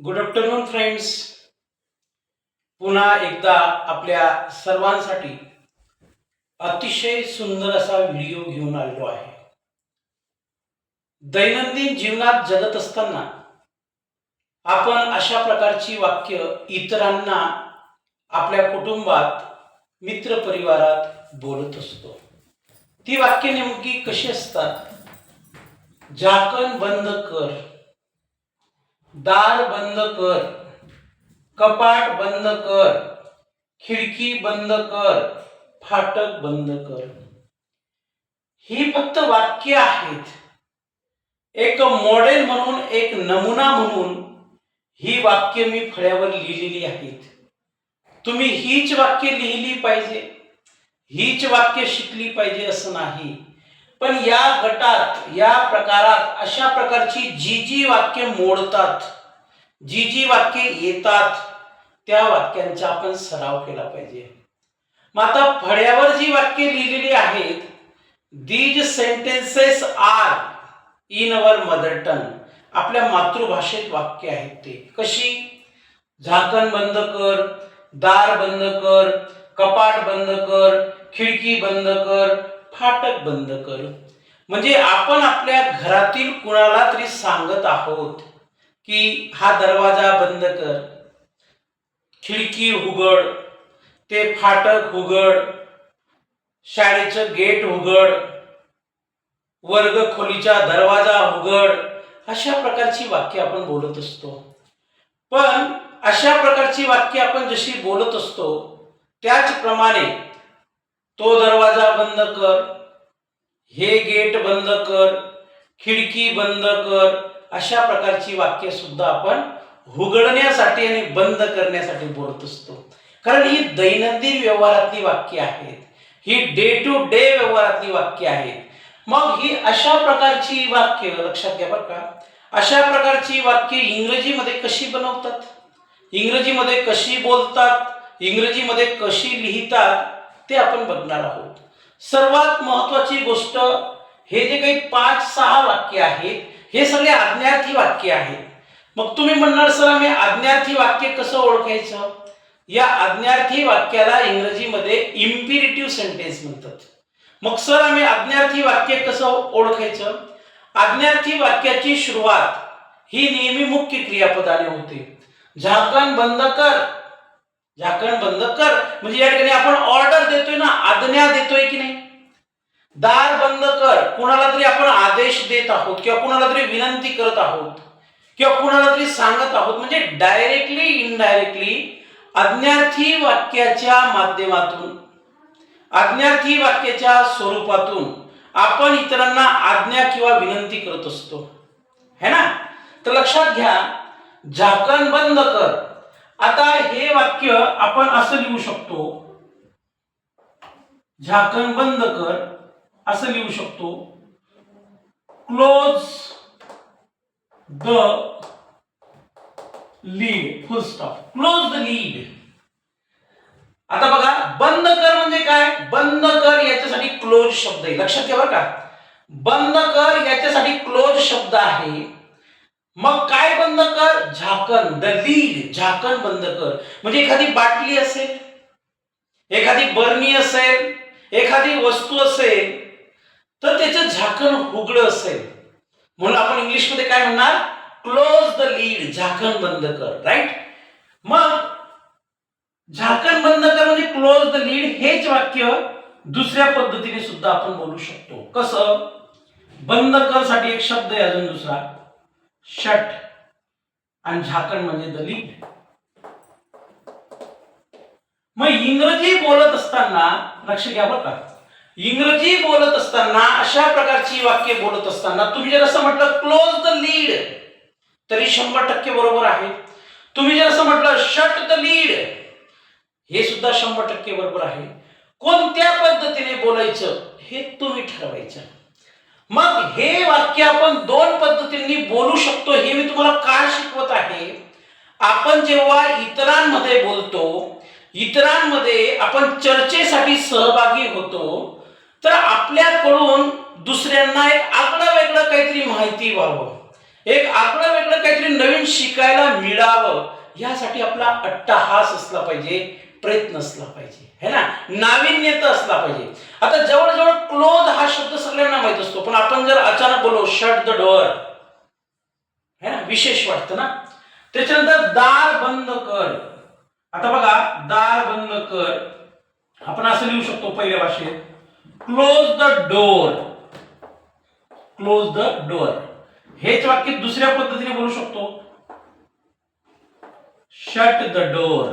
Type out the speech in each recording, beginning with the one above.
Good afternoon friends पुन्हा एकदा आपल्या सर्वांसाठी अतिशय सुंदर असा व्हिडिओ घेऊन आलेलो आहे. दैनंदिन जीवनात जगत असताना आपण अशा प्रकारची वाक्य इतरांना आपल्या कुटुंबात मित्रपरिवारात बोलत असतो. ती वाक्य नेमकी कशी असतात? झाकण बंद कर. दार बंद कर कपाट बंद कर खिडकी बंद कर फाटक बंद कर. ही फक्त वाक्य आहेत. एक मॉडेल म्हणून एक नमुना म्हणून ही वाक्य मी फळ्यावर लिहिलेली आहेत. तुम्ही हीच वाक्य लिहिली पाहिजे हीच वाक्य शिकली पाहिजे असं नाही. पण या गटात या प्रकारात अशा प्रकारची जी जी वाक्य मोडतात जी जी वाक्य येतात त्या वाक्यांचा आपण सराव केला पाहिजे. मग आता फळ्यावर जी वाक्य लिहिलेली आहेत these sentences are in our mother tongue आपल्या मातृभाषेत वाक्य आहेत ते. कशी? झाकण बंद कर दार बंद कर कपाट बंद कर खिडकी बंद कर फाटक बंद कर. म्हणजे आपण आपल्या घरातील कुणाला तरी सांगत आहोत की हा दरवाजा बंद कर. खिडकी उघड ते फाटक उघड शाळेचं गेट उघड वर्ग खोलीचा दरवाजा उघड अशा प्रकारची वाक्य आपण बोलत असतो. पण अशा प्रकारची वाक्य आपण जशी बोलत असतो त्याचप्रमाणे तो दरवाजा बंद कर हे गेट बंद कर खिडकी बंद कर अशा प्रकारची वाक्य सुद्धा आपण उघडण्यासाठी आणि बंद करण्यासाठी बोलत असतो. कारण ही दैनंदिन व्यवहारातली वाक्य आहेत. ही डे टू डे व्यवहारातली वाक्य आहेत. मग ही अशा प्रकारची वाक्य लक्षात घ्या बरं का अशा प्रकारची वाक्य इंग्रजीमध्ये कशी बनवतात? इंग्रजीमध्ये कशी बोलतात? इंग्रजीमध्ये कशी लिहितात? ते आपण बघणार आहोत. सर्वात महत्वाची गोष्ट हे जे काही पाच सहा वाक्य आहेत हे सगळे आज्ञार्थी वाक्य आहेत. मग तुम्ही म्हणणार सर आम्ही आज्ञार्थी वाक्य कसं ओळखायचं? या आज्ञार्थी वाक्याला इंग्रजीमध्ये इम्पिरेटिव्ह सेंटेन्स म्हणतात. मग सर आम्ही आज्ञार्थी वाक्य कसं ओळखायचं? आज्ञार्थी वाक्याची सुरुवात ही नेहमी मुख्य क्रियापदाने होते. झाकण बंद कर. झाकण बंद कर. म्हणजे या ठिकाणी आपण ऑर्डर देतोय ना आज्ञा देतोय की नाही? दार बंद कर. कुणाला तरी आपण आदेश देत आहोत किंवा कुणाला तरी विनंती करत आहोत किंवा कुणाला तरी सांगत आहोत म्हणजे डायरेक्टली इनडायरेक्टली आज्ञार्थी वाक्याच्या माध्यमातून आज्ञार्थी वाक्याच्या स्वरूपातून आपण इतरांना आज्ञा किंवा विनंती करत असतो. है ना? तर लक्षात घ्या झाकण बंद कर. आता हे वाक्य आपण असं लिहू शकतो. झाकण बंद कर असं लिहू शकतो. Close the lid full stop close the lid आता बघा बंद कर म्हणजे काय? बंद कर याच्यासाठी क्लोज शब्द आहे. लक्षात ठेवा का? बंद कर याच्यासाठी क्लोज शब्द आहे. मग काय बंद कर? झाकण द लीड झाकण बंद कर. म्हणजे एखादी बाटली असेल एखादी बरणी असेल एखादी वस्तू असेल तर त्याचं झाकण उघडं असेल. म्हणून आपण इंग्लिशमध्ये काय म्हणणार? क्लोज द लीड झाकण बंद कर राईट मग झाकण बंद कर म्हणजे क्लोज द लीड हेच वाक्य दुसऱ्या पद्धतीने सुद्धा आपण बोलू शकतो. कसं? बंद कर साठी एक शब्द आहे अजून दुसरा. षट आणि झाकण म्हणजे द लीड मग इंग्रजी बोलत असताना लक्ष घ्या बरं का. इंग्रजी बोलत असताना अशा प्रकारची वाक्य बोलत असताना तुम्ही जर असं म्हटलं क्लोज द लीड तरी शंभर टक्के बरोबर आहे. तुम्ही जर असं म्हटलं शट द लीड हे सुद्धा शंभर टक्के बरोबर आहे. कोणत्या पद्धतीने बोलायचं हे तुम्ही ठरवायचं. मग हे वाक्य आपण दोन पद्धतींनी बोलू शकतो हे मी तुम्हाला का शिकवत आहे? आपण जेव्हा इतरांमध्ये बोलतो इतरांमध्ये आपण चर्चेसाठी सहभागी होतो तर आपल्याकडून दुसऱ्यांना एक आगळं वेगळं काहीतरी माहिती व्हावं. एक आगळं वेगळं काहीतरी नवीन शिकायला मिळावं. यासाठी आपला अट्टहास असला पाहिजे. प्रयत्न असला पाहिजे. है ना? नाविन्यता असला पाहिजे. आता जवळजवळ क्लोज हा शब्द सगळ्यांना माहीत असतो पण आपण जर अचानक बोलो शट द डोअर है ना? विशेष वाटतं ना? त्याच्यानंतर दार बंद कर. आता बघा दार बंद कर. आपण असं लिहू शकतो पहिल्या भाषेत. Close the door close the door हेच वाक्य दुसऱ्या पद्धतीने बोलू शकतो. शट द डोअर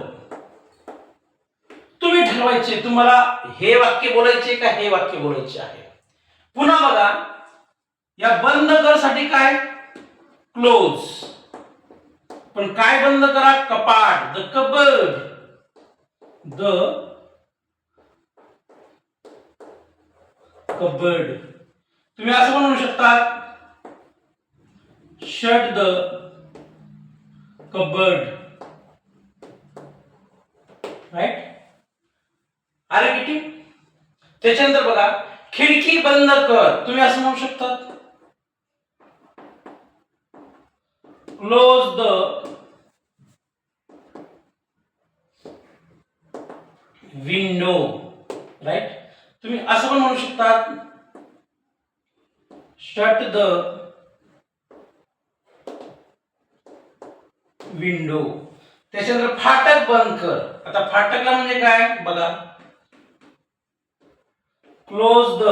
ठरवायचे तुम्हाला हे वाक्य बोलायचे का हे वाक्य बोलायचे आहे? पुन्हा बघा या बंद करसाठी काय? क्लोज पण काय बंद करा? कपाट. द कबर्ड द कबर्ड तुम्ही असं म्हणू शकता शट द कबर्ड राईट आलं किती? त्याच्यानंतर बघा खिडकी बंद कर. तुम्ही असं म्हणू शकता क्लोज द विंडो राईट तुम्ही असं पण म्हणू शकता शट द विंडो त्याच्यानंतर फाटक बंद कर. आता फाटकला म्हणजे काय? बघा. क्लोज द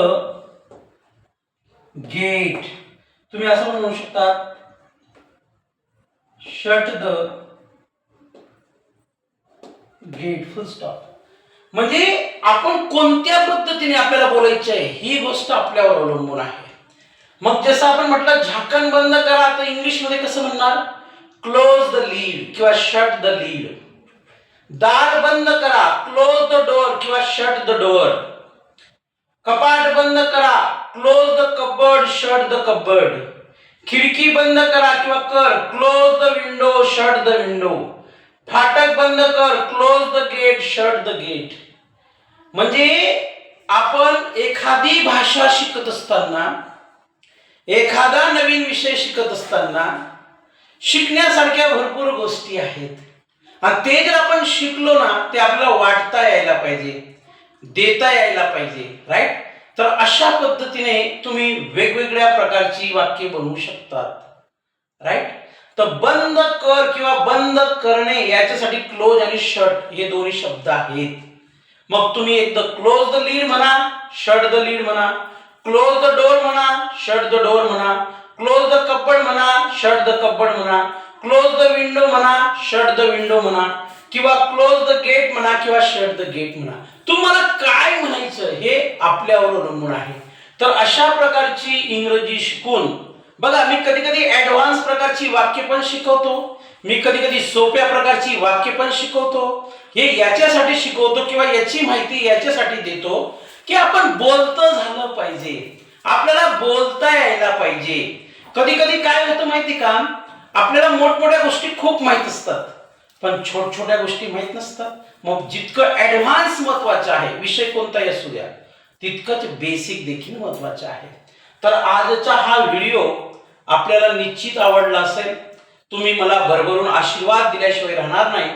गेट तुम्ही असं म्हणू शकता shut the gate full stop म्हणजे आपण कोणत्या पद्धतीने आपल्याला बोलायचे आहे ही गोष्ट आपल्यावर अवलंबून आहे. मग जसं आपण म्हटलं झाकण बंद करा तर इंग्लिशमध्ये कसं म्हणणार? क्लोज द लीड किंवा शट द लीड दार बंद करा क्लोज द डोअर किंवा शट द डोअर कपाट बंद करा close the cupboard shut the cupboard खिडकी बंद करा किंवा कर close the window shut the window फाटक बंद कर close the gate shut the gate म्हणजे आपण एखादी भाषा शिकत असताना एखादा नवीन विषय शिकत असताना शिकण्यासारख्या भरपूर गोष्टी आहेत. आणि ते जर आपण शिकलो ना ते आपल्याला वाटता यायला पाहिजे. देता यायला पाहिजे राईट तर अशा पद्धतीने तुम्ही वेगवेगळ्या प्रकारची वाक्य बनवू शकतात राईट तर बंद कर किंवा बंद करणे याच्यासाठी क्लोज आणि शट हे दोन्ही शब्द आहेत. मग तुम्ही एकदा क्लोज द लीड म्हणा शट द लीड म्हणा क्लोज द डोअर म्हणा शट द डोअर म्हणा क्लोज द कप्पड म्हणा शट द कप्पड म्हणा क्लोज द विंडो म्हणा शट द विंडो म्हणा किंवा क्लोज द गेट म्हणा किंवा शट द गेट म्हणा. तुम्हाला काय म्हणायचं हे आपल्यावर अवलंबून आहे. तर अशा प्रकारची इंग्रजी शिकून बघा मी कधी कधी ऍडव्हान्स प्रकारची वाक्य पण शिकवतो. मी कधी कधी सोप्या प्रकारची वाक्य पण शिकवतो. हे याच्यासाठी शिकवतो किंवा याची माहिती याच्यासाठी देतो की आपण बोलतं झालं पाहिजे. आपल्याला बोलता यायला पाहिजे. कधी कधी काय होतं माहिती का? आपल्याला मोठमोठ्या गोष्टी खूप माहीत असतात. पण छोट छोट्या गोष्टी माहीत नसतात. मग जितकं ऍडव्हान्स महत्वाचं आहे विषय कोणताही असू द्या तितकंच बेसिक देखील महत्वाचं आहे. तर आजचा हा व्हिडिओ आपल्याला निश्चित आवडला असेल. तुम्ही मला भरभरून आशीर्वाद दिल्याशिवाय राहणार नाही.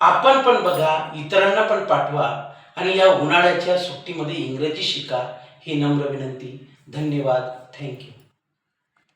आपण पण बघा इतरांना पण पाठवा आणि या उन्हाळ्याच्या सुट्टीमध्ये इंग्रजी शिका ही नम्र विनंती. धन्यवाद. थँक्यू